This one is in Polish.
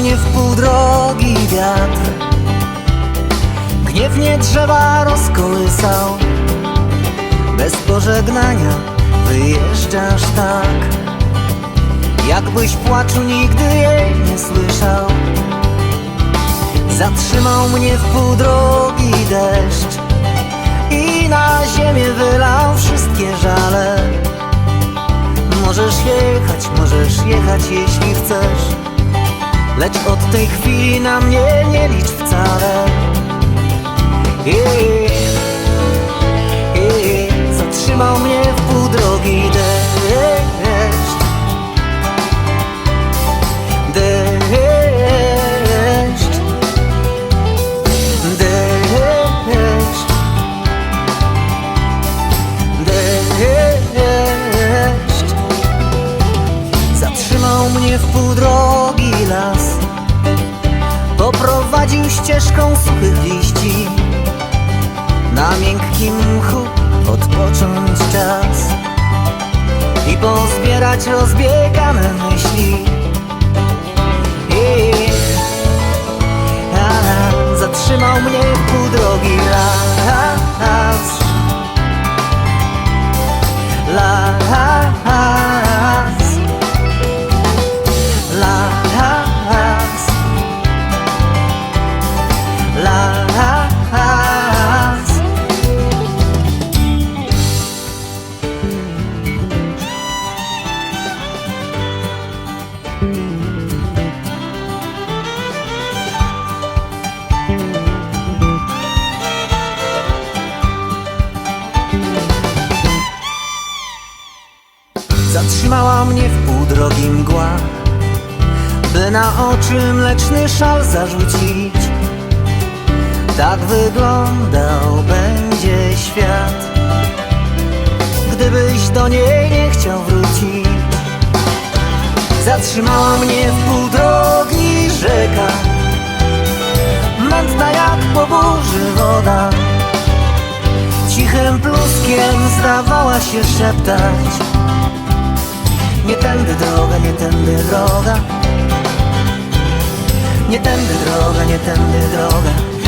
mnie w pół drogi wiatr. Gniewnie drzewa rozkołysał. Bez pożegnania wyjeżdżasz tak Jakbyś płaczu nigdy jej nie słyszał. Zatrzymał mnie w pół drogi deszcz I na ziemię wylał wszystkie żale. Możesz jechać, możesz jechać jeśli chcesz. Lecz od tej chwili na mnie nie licz wcale. I, i, Zatrzymał mnie w pół drogi deszcz. Deszcz. Deszcz. Deszcz. Zatrzymał mnie w pół drogi ścieżką suchych liści. Na miękkim mchu odpocząć czas I pozbierać rozbiegane myśli Zatrzymała mnie w pół drogi mgła By na oczy mleczny szal zarzucić. Tak wyglądał będzie świat Gdybyś do niej nie chciał wrócić. Zatrzymała mnie w pół drogi rzeka Mętna jak po burzy woda. Cichym pluskiem zdawała się szeptać tędy droga. Nie tędy droga, nie tędy droga